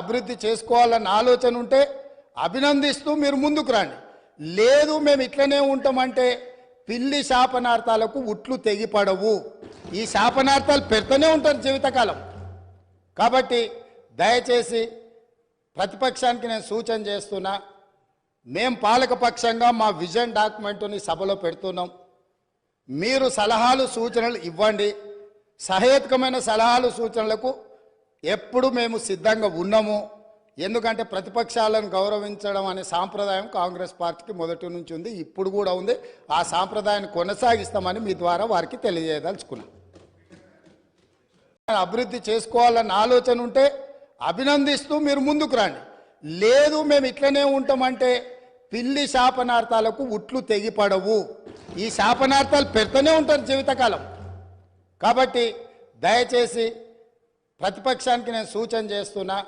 అభివృద్ధి చేసుకోవాలన్న ఆలోచన ఉంటే అభినందిస్తూ మీరు ముందుకు రండి. లేదు మేము ఇట్లనే ఉంటామంటే పిల్లి శాపనార్థాలకు ఉట్లు తెగిపడవు. ఈ శాపనార్థాలు పెడుతూనే ఉంటారు జీవితకాలం. కాబట్టి దయచేసి ప్రతిపక్షానికి నేను సూచన చేస్తున్నా మేం పాలకపక్షంగా మా విజన్ డాక్యుమెంట్ని సభలో పెడుతున్నాం. మీరు సలహాలు సూచనలు ఇవ్వండి. సహేతుకమైన సలహాలు సూచనలకు ఎప్పుడు మేము సిద్ధంగా ఉన్నాము ఎందుకంటే ప్రతిపక్షాలను గౌరవించడం అనే సాంప్రదాయం కాంగ్రెస్ పార్టీకి మొదటి నుంచి ఉంది ఇప్పుడు కూడా ఉంది. ఆ సాంప్రదాయాన్ని కొనసాగిస్తామని మీ ద్వారా వారికి తెలియజేయదలుచుకున్నాం. అభివృద్ధి చేసుకోవాలన్న ఆలోచన ఉంటే అభినందిస్తూ మీరు ముందుకు రండి. లేదు మేము ఇట్లనే ఉంటామంటే పిల్లి శాపనార్థాలకు ఉట్లు తెగిపడవు. ఈ శాపనార్థాలు పెడుతూనే ఉంటారు జీవితకాలం. కాబట్టి దయచేసి ప్రతిపక్షానికి నేను సూచన చేస్తున్నా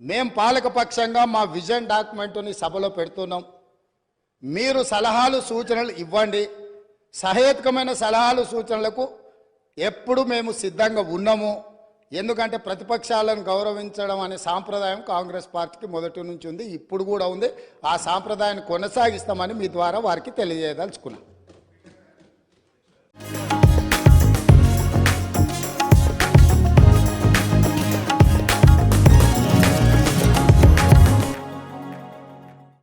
మేం పాలకపక్షంగా మా విజన్ డాక్యుమెంట్ని సభలో పెడుతున్నాం. మీరు సలహాలు సూచనలు ఇవ్వండి. సహేతుకమైన సలహాలు సూచనలకు ఎప్పుడు మేము సిద్ధంగా ఉన్నాము. ఎందుకంటే ప్రతిపక్షాలను గౌరవించడం అనే సాంప్రదాయం కాంగ్రెస్ పార్టీకి మొదటి నుంచి ఉంది ఇప్పుడు కూడా ఉంది. ఆ సాంప్రదాయాన్ని కొనసాగిస్తామని మీ ద్వారా వారికి తెలియజేయదలుచుకున్నాను